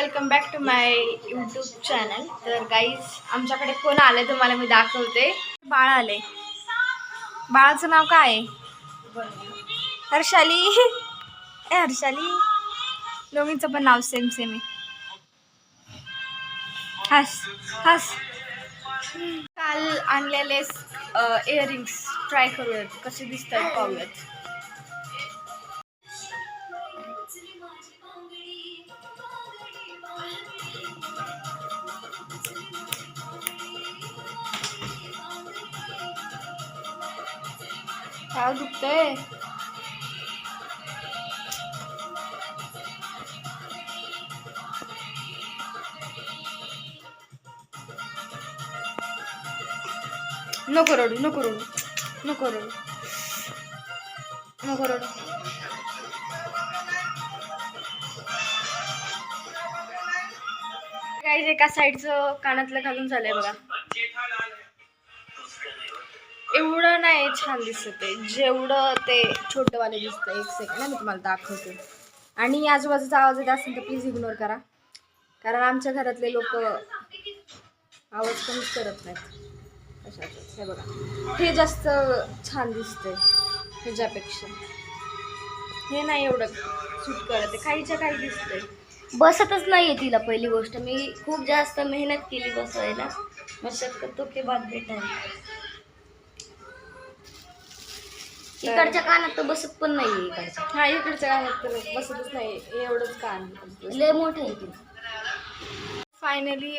Welcome back to my YouTube channel. तर guys आमच्याकडे कोण आले तुम्हाला मी दाखवते. बाळ आले बाळाचं नाव काय आहे? हर्षाली. ए हर्षाली. दोघींचं पण नाव सेम सेम आहे. हस हस. काल आणलेले इयरिंग्स ट्राय करूयात. कसे दिसतात पाहूयात. काय दुखतंय. नको रडू नको रडू नको रडू. नको रडू. काही एका साईडचं कानातलं घालून झालंय बघा. एवढं नाही छान दिसत आहे. जेवढं ते छोटंवाले दिसतं एक सेकंड मी तुम्हाला दाखवते. आणि आजूबाजूचा आवाज येत असेल तर प्लीज इग्नोर करा. कारण आमच्या घरातले लोक आवाज कमीच करत नाहीत. कशाचंच हे बघा. हे जास्त छान दिसतंय. ह्याच्यापेक्षा. हे नाही एवढं सूट करत आहे. काहीच्या काही दिसतंय. बसतच नाहीये तिला पहिली गोष्ट. मी खूप जास्त मेहनत केली बसायला. मग शक्यतो ते बाद भेटायला. इकडच्या कानात तर बसत पण नाहीये इकडच्या. हा इकडच्या गाण्यात तर बसतच नाही. एवढंच कान लय मोठं आहे फायनली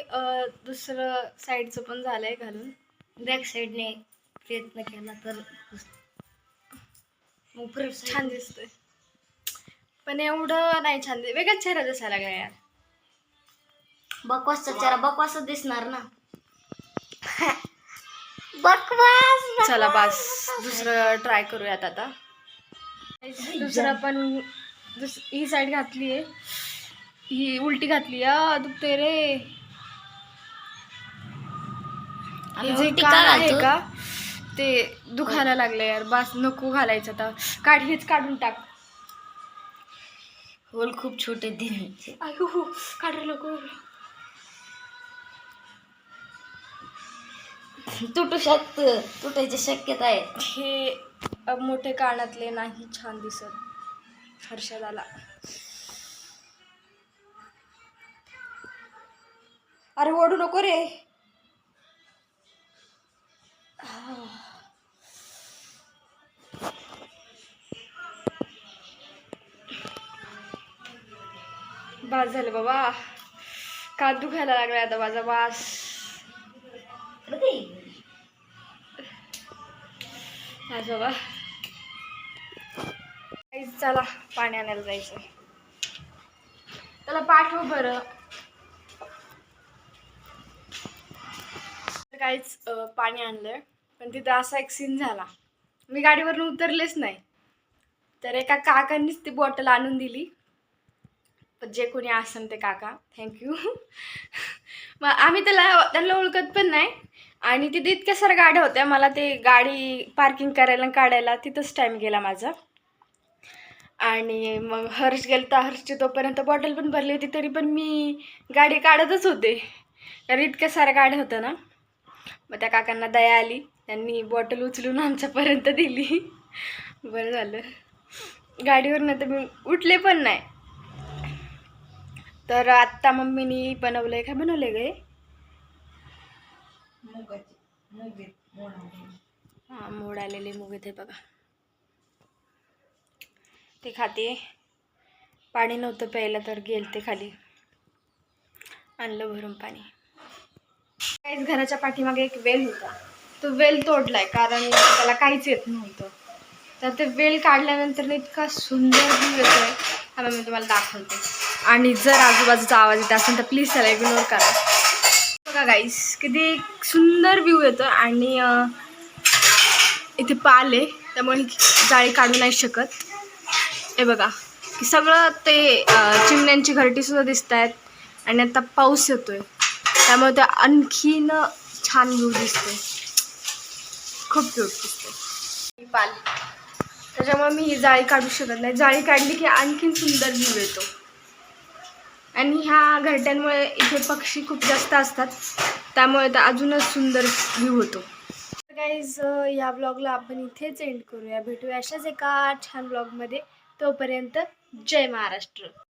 दुसरं साईडचं पण झालंय घालून. बॅक साईडने प्रयत्न केला तर मग छान दिसतंय. पण एवढं नाही छान दिस वेगळाच चेहरा दिसायला लागला यार. बकवासचा चेहरा बकवासच दिसणार ना. बकवास चला बस दुसरं ट्राय करूयात आता. दुसरं पण दुस ही साईड घातली आहे ही उलटी घातली आ दुखते रे. हे जे उलटी कान का आहे घालतो? का ते दुखायला लागले यार. बस नको घालायचं आता. काढ हेच काढून टाक. होल खूप छोटे दिले. अयो काढ नको तुटू शकतं. तुटायची शक्यता आहे. हे मोठे कानातले नाही छान दिसत. हर्षदाला. अरे ओढू नको रे. बास झालं बाबा. का दुखायला लागला आता माझा वास. हा बाबा काहीच चला पाणी आणायला जायचं. त्याला पाठव बरं. काहीच पाणी आणलंय. पण तिथं असा एक सीन झाला. मी गाडीवरून उतरलेच नाही. तर एका काकांनीच ती बॉटल आणून दिली. पण जे कोणी असन ते काका. थँक्यू मग आम्ही त्याला त्यांना ओळखत पण नाही. आणि तिथे इतक्या साऱ्या गाड्या होत्या. मला ते गाडी पार्किंग करायला आणि काढायला तिथंच टाईम गेला माझा. आणि मग हर्ष गेलं तर हर्षची तोपर्यंत बॉटल पण भरली होती. तरी पण मी गाडी काढतच होते. कारण इतक्या साऱ्या गाड्या होत्या ना. मग त्या काकांना दया आली. त्यांनी बॉटल उचलून आमच्यापर्यंत दिली. बरं झालं. गाडीवरनं तर मी उठले पण नाही. तर आत्ता मम्मीनी बनवलं आहे काय बनवलं आहे हां मोड आलेले मुग ते बघा. ते खाते. पाणी नव्हतं प्यायला तर गेल ते खाली. आणलं भरून पाणी. काहीच घराच्या पाठीमागे एक वेल होता. तो वेल तोडलाय कारण त्याला काहीच येत नव्हतं. तर ते वेल काढल्यानंतर इतका सुंदर व्ह्यू येतोय. हा मी तुम्हाला दाखवते. आणि जर आजूबाजूचा आवाज येत असेल तर प्लीज त्याला इग्नोर करा. बघा गाईस किती सुंदर व्ह्यू येतो आणि इथे पाल आहे त्यामुळे जाळी काढू नाही शकत. हे बघा की सगळं ते चिमण्यांची घरटी सुद्धा दिसत आहेत आणि आता पाऊस येतोय. त्यामुळे ते आणखीन छान व्ह्यू दिसतोय. खूप क्यूट दिसतोय. पाल. त्याच्यामुळे मी ही जाळी काढू शकत नाही. जाळी काढली की आणखीन सुंदर व्ह्यू येतो. आणि ह्या घरट्यांमुळे इथे पक्षी खूप जास्त असतात. त्यामुळे तर अजूनच सुंदर व्ह्यू होतो. गाईज या ब्लॉगला आपण इथेच एंड करूया. भेटूया अशाच एका छान ब्लॉगमध्ये तोपर्यंत जय महाराष्ट्र.